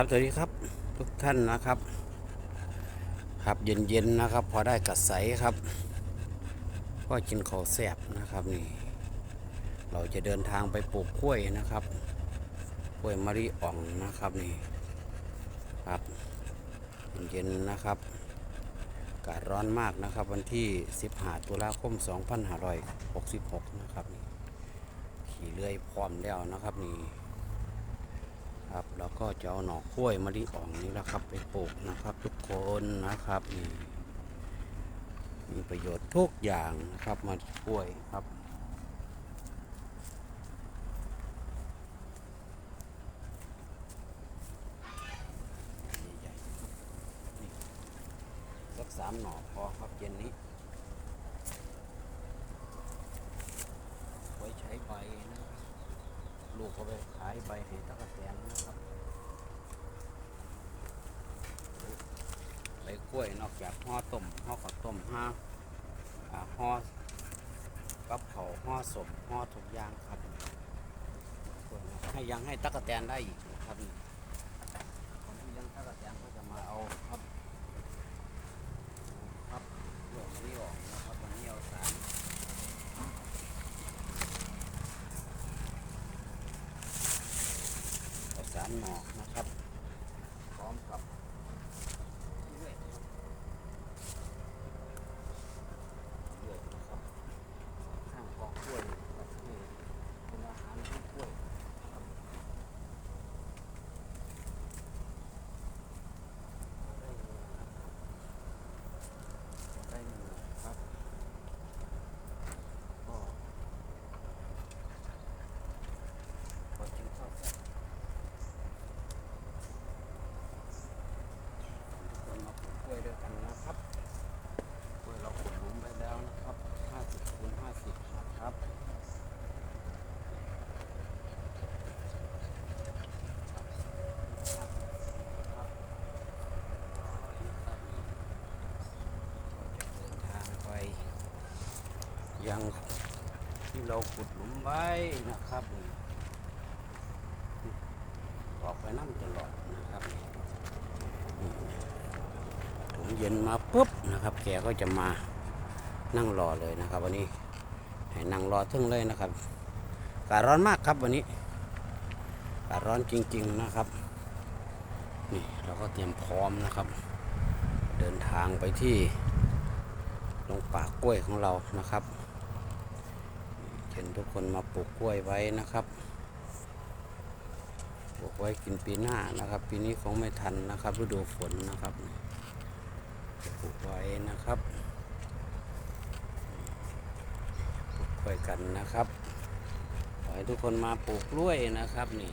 ครับสวัสดีครับทุกท่านนะครับ ครับเย็นๆนะครับ พอได้กระใสครับก็กินข้าวแซ่บนะครับนี่ เราจะเดินทางไปปลูกกล้วยนะครับกล้วยมะลิอ่องนะครับนี่ครับเย็นๆนะครับอากาศร้อนมากนะครับ วันที่ 15 ตุลาคม 2566 นะครับนี่ขี่เลื่อยพร้อมแล้วนะครับนี่ ครับแล้วก็จะเอาหน่อกล้วยมะลิอ่องนี่แหละครับ ไปปลูกนะครับ ทุกคนนะครับนี่มีประโยชน์ทุกอย่างนะครับมะลิกล้วยครับสักสามหน่อพอครับเย็นนี้ ไว้ใช้ใบูกก็ไปขายใบให้ตะกแตนนะครับใบกล้วยนอกจากห่อต้มห่อข้าวต้มห่อห่อกับเขาห่อสมห่อทุกอย่างครับ ให้ยังให้ตะกแตนได้อีกนะครับคนที่เลี้ยังตะกแตนก็จะมาเอาครับครับเรื่องนี้ออกนะครับวันนี้เอาสาร ข้าวสาร หมอกนะครับ พร้อมกับเลื่อยนะครับเลื่อยนะครับข้างกองกล้วยนะครับนี่เป็นอาหารของกล้วยนะครับได้เนื้อนะครับได้เนื้อครับก็พอกินข้าวเสร็จ คนมาปลูกกล้วยด้วยกันนะครับกล้วยเราขุดหลุมไปแล้วนะครับ 50คูณ50 นะครับ เดินทางไป ยังที่เราขุดหลุมไว้นะครับออกไปนั่งตลอดนะครับถุงเย็นมาปุ๊บนะครับ แกก็จะมานั่งรอเลยนะครับ วันนี้ให้นั่งรอทึ่งเลยนะครับอากาศร้อนมากครับวันนี้อากาศร้อนจริง ๆนะครับ นี่เราก็เตรียมพร้อมนะครับ เดินทางไปที่ลงป่ากล้วยของเรานะครับ ห็นทุกคนมาปลูกกล้วยไว้นะครับ ปลูกไว้กินปีหน้านะครับ ปีนี้คงไม่ทันนะครับฤดูฝนนะครับปลูกไว้นะครับปลูกกล้วยกันนะครับขอให้ทุกคนมาปลูกกล้วยนะครับนี่